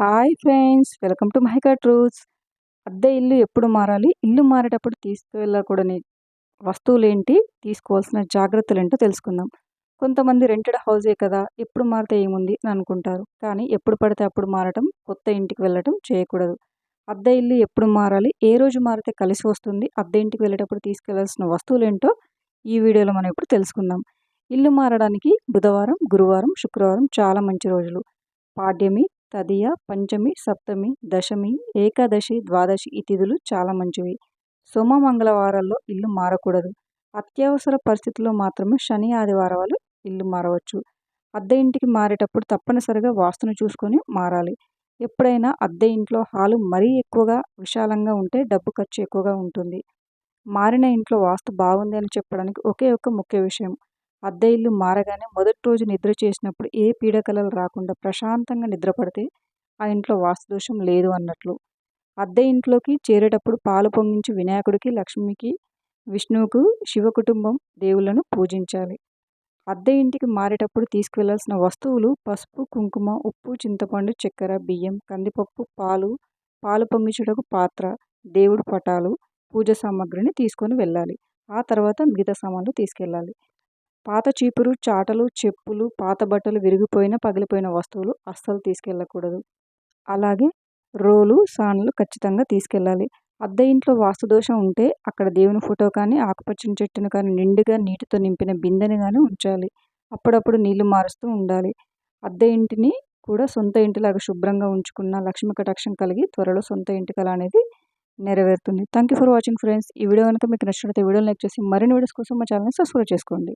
Hi friends welcome to Mahika truths. అద్దె ఇల్లు ఎప్పుడు మారాలి? ఇల్లు మారేటప్పుడు తీసుకువెళ్ళకూడని వస్తువులు ఏంటి తీసుకోవాల్సిన జాగ్రత్తలు ఏంటో తెలుసుకుందాం. కొంతమంది రెంటెడ్ హౌజే కదా ఎప్పుడు మారితే ఏముంది అని అనుకుంటారు. కానీ ఎప్పుడు పడితే అప్పుడు మారటం కొత్త ఇంటికి వెళ్ళటం చేయకూడదు. అద్దె ఇల్లు ఎప్పుడు మారాలి? ఏ రోజు మారితే కలిసి వస్తుంది? అద్దె ఇంటికి వెళ్ళేటప్పుడు తీసుకెళ్ళాల్సిన వస్తువులు ఏంటో ఈ వీడియోలో మనం ఇప్పుడు తెలుసుకుందాం. ఇల్లు మారడానికి బుధవారం గురువారం శుక్రవారం చాలా మంచి రోజులు. పాడ్యమి తదియ పంచమి సప్తమి దశమి ఏకాదశి ద్వాదశి ఈ తిథులు చాలా మంచివి. సోమ మంగళవారాల్లో ఇల్లు మారకూడదు. అత్యవసర పరిస్థితుల్లో మాత్రమే శని ఆదివారాలు ఇల్లు మారవచ్చు. అద్దె ఇంటికి మారేటప్పుడు తప్పనిసరిగా వాస్తును చూసుకొని మారాలి. ఎప్పుడైనా అద్దె ఇంట్లో హాలు మరీ ఎక్కువగా విశాలంగా ఉంటే డబ్బు ఖర్చు ఎక్కువగా ఉంటుంది. మారిన ఇంట్లో వాస్తు బాగుంది అని చెప్పడానికి ఒకే ఒక ముఖ్య విషయం. అద్దె ఇల్లు మారగానే మొదటి రోజు నిద్ర చేసినప్పుడు ఏ పీడకలలు రాకుండా ప్రశాంతంగా నిద్రపడితే ఆ ఇంట్లో వాస్తుదోషం లేదు అన్నట్లు. అద్దె ఇంట్లోకి చేరేటప్పుడు పాలు పొంగించి వినాయకుడికి లక్ష్మికి విష్ణువుకు శివ కుటుంబం దేవుళ్ళను పూజించాలి. అద్దె ఇంటికి మారేటప్పుడు తీసుకువెళ్ళాల్సిన వస్తువులు పసుపు కుంకుమ ఉప్పు చింతపండు చక్కెర బియ్యం కందిపప్పు పాలు పాలు పొంగించుటకు పాత్ర దేవుడు పటాలు పూజ సామాగ్రిని తీసుకొని వెళ్ళాలి. ఆ తర్వాత మిగతా సామాన్లు తీసుకెళ్ళాలి. పాత చీపురు చాటలు చెప్పులు పాత బట్టలు విరిగిపోయిన పగిలిపోయిన వస్తువులు అస్సలు తీసుకెళ్ళకూడదు. అలాగే రోలు సాన్లు ఖచ్చితంగా తీసుకెళ్ళాలి. అద్దె ఇంట్లో వాస్తుదోషం ఉంటే అక్కడ దేవుని ఫోటో కానీ ఆకుపచ్చని చెట్టును కానీ నిండుగా నీటితో నింపిన బిందెని కానీ ఉంచాలి. అప్పుడప్పుడు నీళ్ళు మారుస్తూ ఉండాలి. అద్దె ఇంటిని కూడా సొంత ఇంటిలాగా శుభ్రంగా ఉంచుకున్న లక్ష్మీ కటాక్షం కలిగి త్వరలో సొంత ఇంటి కళ అనేది నెరవేరుతుంది. Thank you for watching friends ఈ వీడియో కనుక మీకు నచ్చినట్లయితే వీడియో లైక్ చేసి మరిన్ని వీడియోస్ కోసం మా ఛానల్ని సబ్స్క్రైబ్ చేసుకోండి.